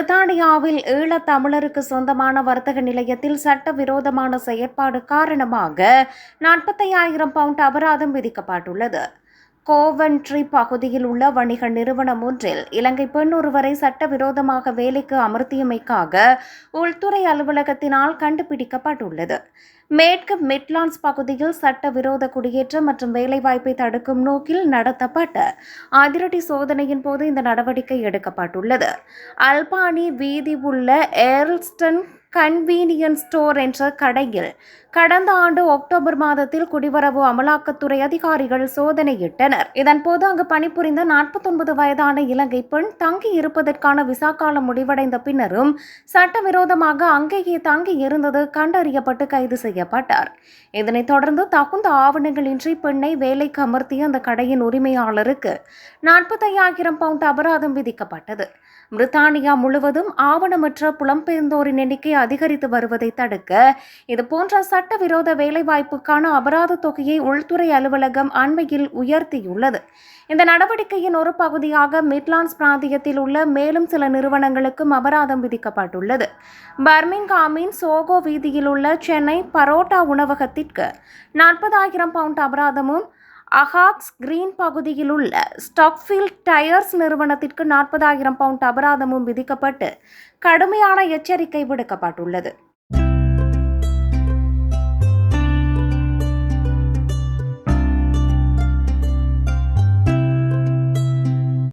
பிரித்தானியாவில் ஈழத் தமிழருக்கு சொந்தமான வர்த்தக நிலையத்தில் சட்டவிரோதமான செயற்பாடு காரணமாக நாற்பத்தையாயிரம் பவுண்ட் அபராதம் விதிக்கப்பட்டுள்ளது. கோவன்ட்ரி பகுதியில் உள்ள வணிக நிறுவனம் ஒன்றில் இலங்கை பெண் ஒருவரை சட்டவிரோதமாக வேலைக்கு அமர்த்தியமைக்காக உள்துறை அலுவலகத்தினால் கண்டுபிடிக்கப்பட்டுள்ளது. மேற்கு மிட்லாண்ட்ஸ் பகுதியில் சட்டவிரோத குடியேற்றம் மற்றும் வேலைவாய்ப்பை தடுக்கும் நோக்கில் நடத்தப்பட்ட அதிரடி சோதனையின் போது இந்த நடவடிக்கை எடுக்கப்பட்டுள்ளது. அல்பானி வீதி உள்ள ஏர்ல்ஸ்டன் கன்வீனியன்ஸ் ஸ்டோர் என்ற கடையில் கடந்த ஆண்டு அக்டோபர் மாதத்தில் குடிவரவு அமலாக்கத்துறை அதிகாரிகள் சோதனையிட்டனர். இதன்போது அங்கு பணிபுரிந்த நாற்பத்தொன்பது வயதான இலங்கை பெண் தங்கி இருப்பதற்கான விசா காலம் முடிவடைந்த பின்னரும் சட்டவிரோதமாக அங்கேயே தங்கி இருந்தது கண்டறியப்பட்டு கைது செய்யப்பட்டார். இதனைத் தொடர்ந்து தகுந்த ஆவணங்களின்றி பெண்ணை வேலைக்கு அமர்த்திய அந்த கடையின் உரிமையாளருக்கு நாற்பத்தையாயிரம் பவுண்ட் அபராதம் விதிக்கப்பட்டது. பிரித்தானியா முழுவதும் ஆவணமற்ற புலம்பெயர்ந்தோரின் எண்ணிக்கை அதிகரித்து வருவதை தடுக்க இதுபோன்ற சட்டவிரோத வேலைவாய்ப்புக்கான அபராத தொகையை உள்துறை அலுவலகம் அண்மையில் உயர்த்தியுள்ளது. இந்த நடவடிக்கையின் ஒரு பகுதியாக மிட்லாண்ட்ஸ் பிராந்தியத்தில் உள்ள மேலும் சில நிறுவனங்களுக்கும் அபராதம் விதிக்கப்பட்டுள்ளது. பர்மிங்காமின் சோகோ வீதியில் உள்ள சென்னை பரோட்டா உணவகத்திற்கு நாற்பதாயிரம் பவுண்ட் அபராதமும் அஹாக்ஸ் கிரீன் பகுதியில் உள்ள ஸ்டாக்ஃபீல்ட் டயர்ஸ் நிறுவனத்திற்கு நாற்பதாயிரம் பவுண்ட் அபராதமும் விதிக்கப்பட்டு கடுமையான எச்சரிக்கை விடுக்கப்பட்டுள்ளது.